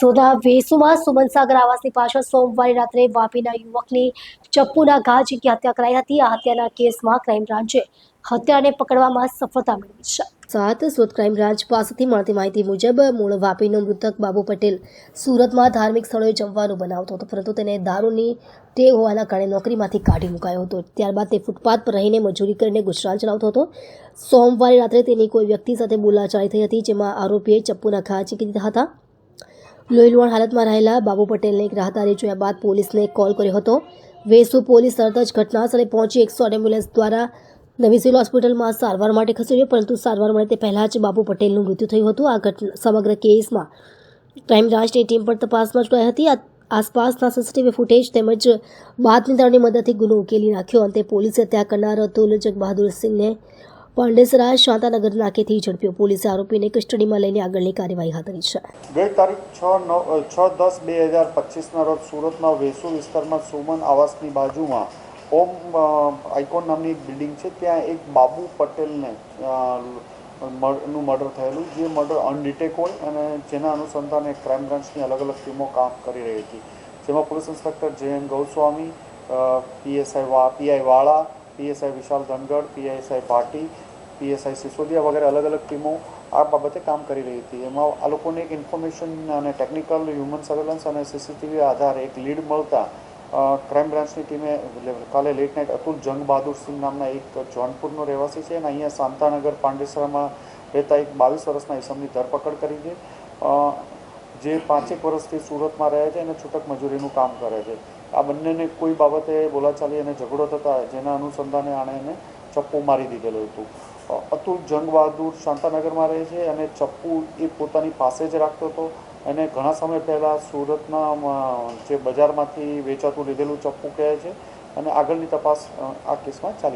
સોદા વેસુમાં સુમનસાગર આવાસની પાછળ સોમવારે રાત્રે વાપીના યુવકની ચપ્પુના ઘા ઝીંકી હત્યા કરાઈ હતી. આ હત્યાના કેસમાં ક્રાઇમ બ્રાન્ચે હત્યાને પકડવામાં સફળતા મેળવી છે. સાત સુરત ક્રાઇમ બ્રાન્ચ પાસેથી મળતી માહિતી મુજબ, મૂળ વાપીનો મૃતક બાબુ પટેલ સુરતમાં ધાર્મિક સ્થળોએ જમવાનું બનાવતો હતો, પરંતુ તેને દારૂની ટેવ હોવાના કારણે નોકરીમાંથી કાઢી મુકાયો હતો. ત્યારબાદ તે ફૂટપાથ પર રહીને મજૂરી કરીને ગુજરાન ચલાવતો હતો. સોમવારે રાત્રે તેની કોઈ વ્યક્તિ સાથે બોલાચાલી થઈ હતી, જેમાં આરોપીએ ચપ્પુના ઘા ચીકી દીધા હતા. લોહીલુહાણ હાલતમાં રહેલા બાબુ પટેલને એક રાહદારી જોયા બાદ પોલીસને કોલ કર્યો હતો. વેસુ પોલીસ તરત જ ઘટના સ્થળે પહોંચી એકસો એમ્બ્યુલન્સ દ્વારા નવી સિવિલ હોસ્પિટલમાં સારવાર માટે ખસેડ્યો પરંતુ સારવાર મળે તે પહેલાં જ બાબુ પટેલનું મૃત્યુ થયું હતું. આ ઘટના સમગ્ર કેસમાં ક્રાઇમ બ્રાન્ચની ટીમ પણ તપાસમાં જોડાઈ હતી. આસપાસના સીસીટીવી ફૂટેજ તેમજ બાતમીદારોની મદદથી ગુનો ઉકેલી નાખ્યો. અંતે પોલીસે હત્યા કરનાર અતુલ જગબહાદુર સિંહને પાંડેસરા શાંતાનગર નાકેથી ઝડપ્યો. પોલીસે આરોપીને કસ્ટડીમાં લઈને આગળની કાર્યવાહી હાથ ધરી છે. ગઈ તારીખ છ નવ છ દસ બે હજાર પચીસના રોજ સુરતના વેસુ વિસ્તારમાં સુમન આવાસની બાજુમાં ઓમ આઇકોન નામની એક બિલ્ડિંગ છે. ત્યાં એક બાબુ પટેલને નું મર્ડર થયેલું, જે મર્ડર અનડિટેક હોય અને જેના અનુસંધાને ક્રાઇમ બ્રાન્ચની અલગ અલગ ટીમો કામ કરી રહી હતી. જેમાં police inspector J N Goswami PSI PI વાળા, PSI Vishal Dhangadh PSI Bhati PSI Sisodiya વગેરે અલગ અલગ ટીમો આ બાબતે કામ કરી રહી હતી. એમાં આ લોકોને એક ઇન્ફોર્મેશન અને ટેકનિકલ હ્યુમન સર્વેલન્સ અને સીસીટીવી આધારે એક લીડ મળતા ક્રાઇમ બ્રાન્ચની ટીમે કાલે લેટ નાઇટ અતુલ જંગ બહાદુર સિંહ નામના એક જોનપુરનો રહેવાસી છે અને અહીંયા શાંતાનગર પાંડેસરામાં રહેતા એક બાવીસ વર્ષના ઇસમની ધરપકડ કરી છે. જે પાંચેક વર્ષથી સુરતમાં રહે છે અને છૂટક મજૂરીનું કામ કરે છે. આ બંનેને કોઈ બાબતે બોલાચાલી અને ઝઘડો થતા જેના અનુસંધાને આણે એને ચપ્પુ મારી દીધેલું હતું. અતુલ જંગ બહાદુર શાંતાનગરમાં રહે છે અને ચપ્પુ એ પોતાની પાસે જ રાખતો હતો. એને ઘણા સમય પહેલાં સુરતના જે બજારમાંથી વેચાતું લીધેલું ચપ્પુ કહે છે. અને આગળની તપાસ આ કેસમાં ચાલી